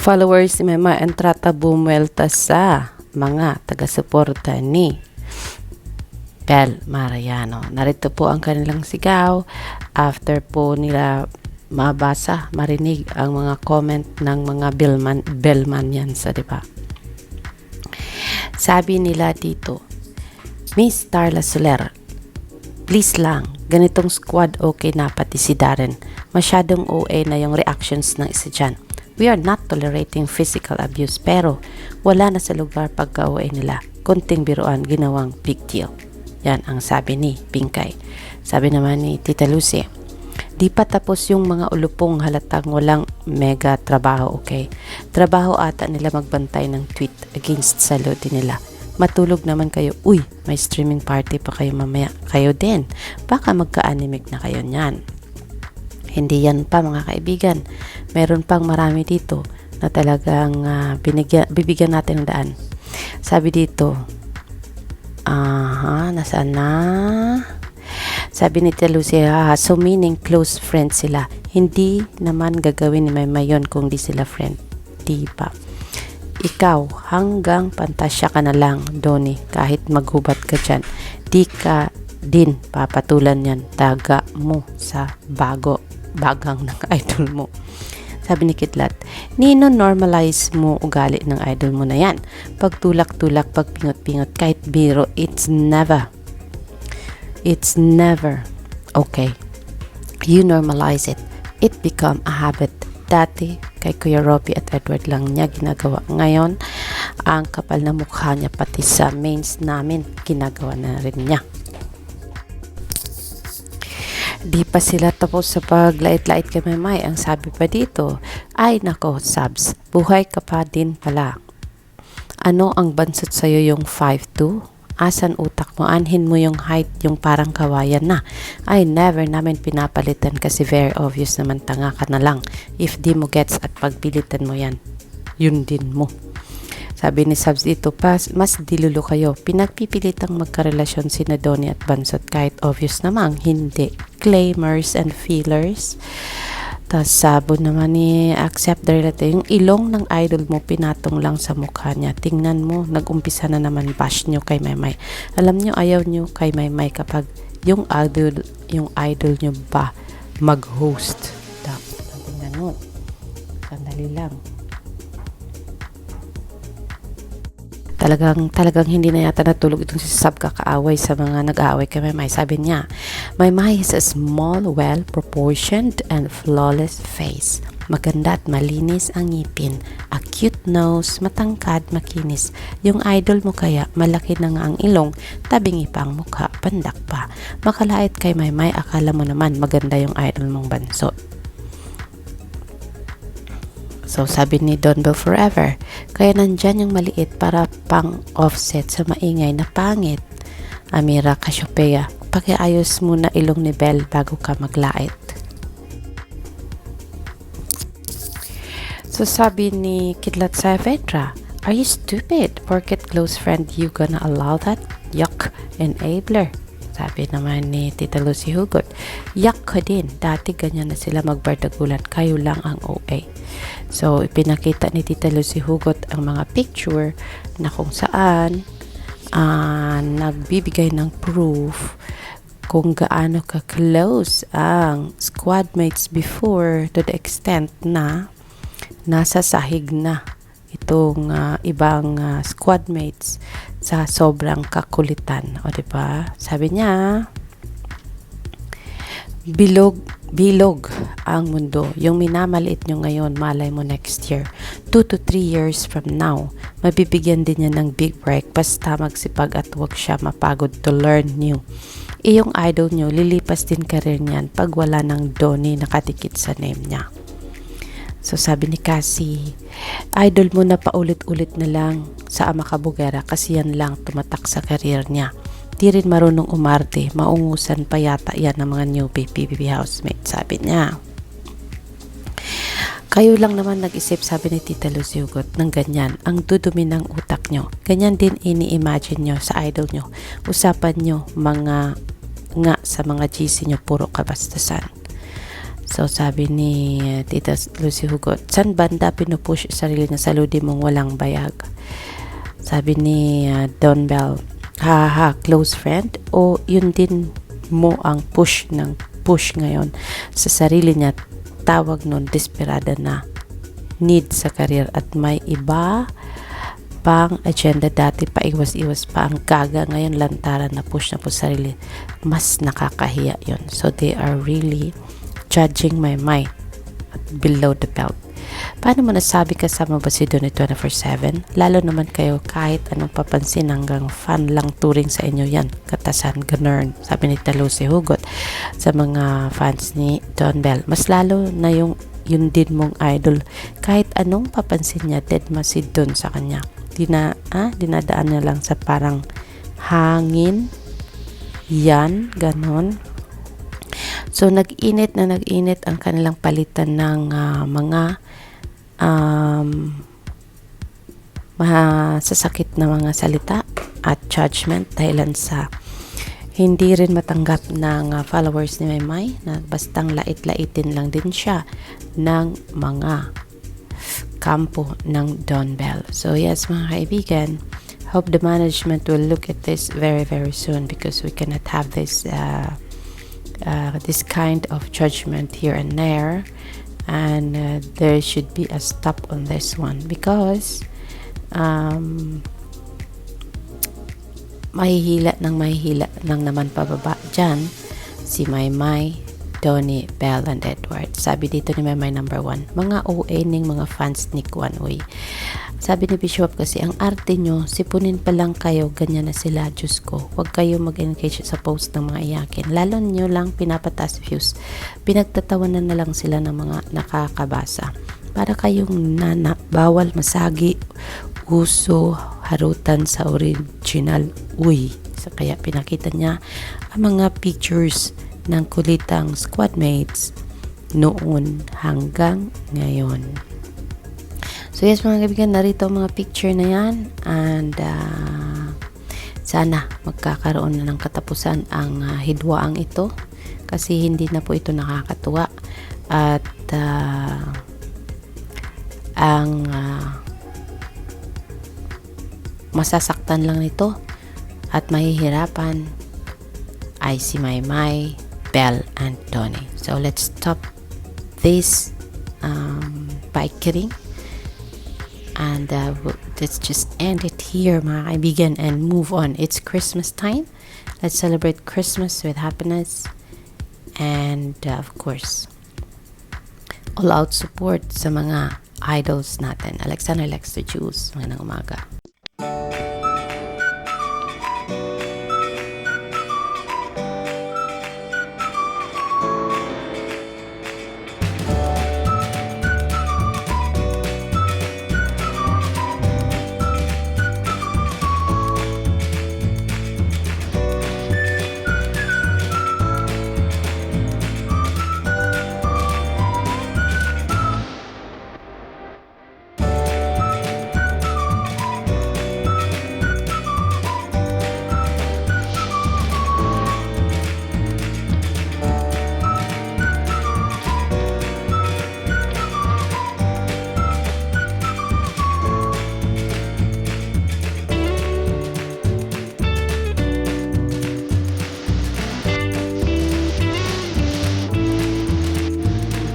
Followers ni Mema Entrata bumuelta sa mga taga-suporta ni Bel Mariano. Narito po ang kanilang sigaw after po nila mabasa, marinig ang mga comment ng mga Belman, Belmanians, di ba? Sabi nila dito, Miss Darla Soler, please lang, ganitong squad okay na pati si Darren. Masyadong OA na yung reactions ng isa dyan. We are not tolerating physical abuse pero wala na sa lugar pagka-OA nila. Kunting biruan, ginawang big deal. Yan ang sabi ni Pinkay. Sabi naman ni Tita Lucy, Di pa tapos yung mga ulupong halatang walang mega trabaho, okay? Trabaho ata nila magbantay ng tweet against sa lodi nila. Matulog naman kayo, uy, may streaming party pa kayo mamaya. Kayo din. Baka magka-animic na kayo niyan. Hindi yan pa mga kaibigan. Meron pang marami dito na talagang ah, binigyan, bibigyan natin ng daan. Sabi dito, aha, nasaan na? Sabi ni ah, so meaning close friends sila. Hindi naman gagawin ni Maymay yun kung di sila friend. Di ba? Ikaw, hanggang pantasya ka na lang, Donnie, kahit maghubat ka dyan. Di ka din papatulan yan. Taga mo sa bago, bagang ng idol mo. Sabi ni Kitlat, Nino, normalize mo ugali ng idol mo na yan. Pagtulak-tulak, pagpingot-pingot, kahit biro, it's never It's never okay. You normalize it. It become a habit. Dati, kay Kuya Robbie at Edward lang niya ginagawa. Ngayon, ang kapal na mukha niya pati sa mains namin, ginagawa na rin niya. Di pa sila tapos sa paglait-lait kay Mamay. Ang sabi pa dito, ay nako, subs, buhay ka pa din pala. Ano ang bansot sa'yo yung 5'2"? Asan utak mo? Anhin mo yung height, yung parang kawayan na. Ay, never namin pinapalitan kasi very obvious naman tanga ka na lang. If di mo gets at pagpilitan mo yan, yun din mo. Sabi ni Subs dito, pas, mas dilulo kayo. Pinagpipilitang magkarelasyon si Donnie at Bansot kahit obvious namang hindi. Claimers and feelers. Tapos sabo naman ni accept the reality. Yung ilong ng idol mo pinatong lang sa mukha niya. Tingnan mo, nag-umpisa na naman bash nyo kay Maymay. Alam nyo, ayaw nyo kay Maymay kapag yung idol, yung idol nyo ba mag-host. Dapat tingnan mo. Sandali lang. Talagang talagang hindi na yata natulog itong si Sab kakaaway sa mga nag-aaway kay Maymay. Sabi niya, Maymay has a small, well-proportioned and flawless face. Maganda at malinis ang ngipin. A cute nose, matangkad, makinis. Yung idol mo kaya, malaki na nga ang ilong, tabingi pa ang mukha, pandak pa. Makalait kay Maymay, akala mo naman maganda yung idol mong bansot. So, sabi ni Don Bell Forever, kaya nandyan yung maliit para pang offset sa maingay na pangit. Amira Cassiopeia, pakiayos muna ilong ni Bell bago ka maglait. So, sabi ni Kidlat Saavedra, Are you stupid? Porket close friend, you gonna allow that? Yuck, enabler. Sabi naman ni Tita Lucy Hugot, Yak ka din. Dati ganyan na sila magbardagulan. Kayo lang ang OA. So, ipinakita ni Tita Lucy Hugot ang mga picture na kung saan ah, nagbibigay ng proof kung gaano ka-close ang squad mates before to the extent na nasa sahig na itong ah, ibang ah, squad mates sa sobrang kakulitan. O, di ba? Sabi niya, bilog, bilog ang mundo. Yung minamaliit nyo ngayon, malay mo next year. 2 to 3 years from now, mabibigyan din niya ng big break basta magsipag at huwag siya mapagod to learn new. Iyong idol nyo, lilipas din karir niyan pag wala ng Donnie nakatikit sa name niya. So sabi ni Cassie, idol mo na paulit-ulit na lang sa ama kabugera kasi yan lang tumatak sa karir niya. Di rin marunong umarte, maungusan pa yata yan ng mga newbie PBB housemate, sabi niya. Kayo lang naman nag-isip, sabi ni Tita Lucy Hugot, ng ganyan, ang dudumi ng utak nyo. Ganyan din ini-imagine nyo sa idol nyo. Usapan nyo mga nga sa mga GC nyo, puro kabastasan. So sabi ni uh, Tita Lucy Hugot, saan banda pinupush sarili na sa ludi mong walang bayag? Sabi ni uh, Don Bell, ha ha, close friend? O yun din mo ang push ng push ngayon sa sarili niya tawag nun desperada na need sa career at may iba pang agenda? Dati pa iwas-iwas pa ang gaga. Ngayon lantaran na push na po sarili. Mas nakakahiya yon so they are really judging my mind below the belt paano mo nasabi kasama ba si Donnie 24-7 lalo naman kayo kahit anong papansin hanggang fan lang turing sa inyo yan katasan ganern sabi ni Talo si Hugot sa mga fans ni Don Bell. Mas lalo na yung yun din mong idol. Kahit anong papansin niya dead ma si Don sa kanya. Dina, ah, dinadaan niya lang sa parang hangin. Yan, ganon so nag-init na nag-init ang kanilang palitan ng ah, mga um, masasakit na mga salita at judgment dahilan sa hindi rin matanggap ng uh, followers ni Maymay na bastang lait-laitin lang din siya ng mga kampo ng Don Bell. So yes mga kaibigan, hope the management will look at this very very soon because we cannot have this uh, uh, this kind of judgment here and there and uh, there should be a stop on this one because um, mahihila ng mahihila ng naman pababa dyan si Maymay, Donnie, Bell, and Edward. Sabi dito ni Maymay number one, mga OA ning mga fans ni Kwan Uy. Sabi ni Bishop kasi, ang arte nyo, sipunin pa lang kayo, ganyan na sila, Diyos ko. Huwag kayo mag-engage sa post ng mga iyakin. Lalo nyo lang pinapatas views. Pinagtatawanan na lang sila ng mga nakakabasa. Para kayong nana, bawal masagi, uso, harutan sa original uy. So, kaya pinakita niya ang mga pictures ng kulitang squadmates noon hanggang ngayon. So yes mga kaibigan, narito mga picture na yan. And uh, sana magkakaroon na ng katapusan ang uh, hidwaang ito kasi hindi na po ito nakakatuwa. At uh, ang uh, masasaktan lang nito at mahihirapan ay si Maymay, Bell, and Donnie. So let's stop this um, bikering and uh, let's just end it here mga kaibigan and move on. It's Christmas time. Let's celebrate Christmas with happiness and uh, of course all out support sa mga idols natin. Alexander Lexter Juice, magandang umaga.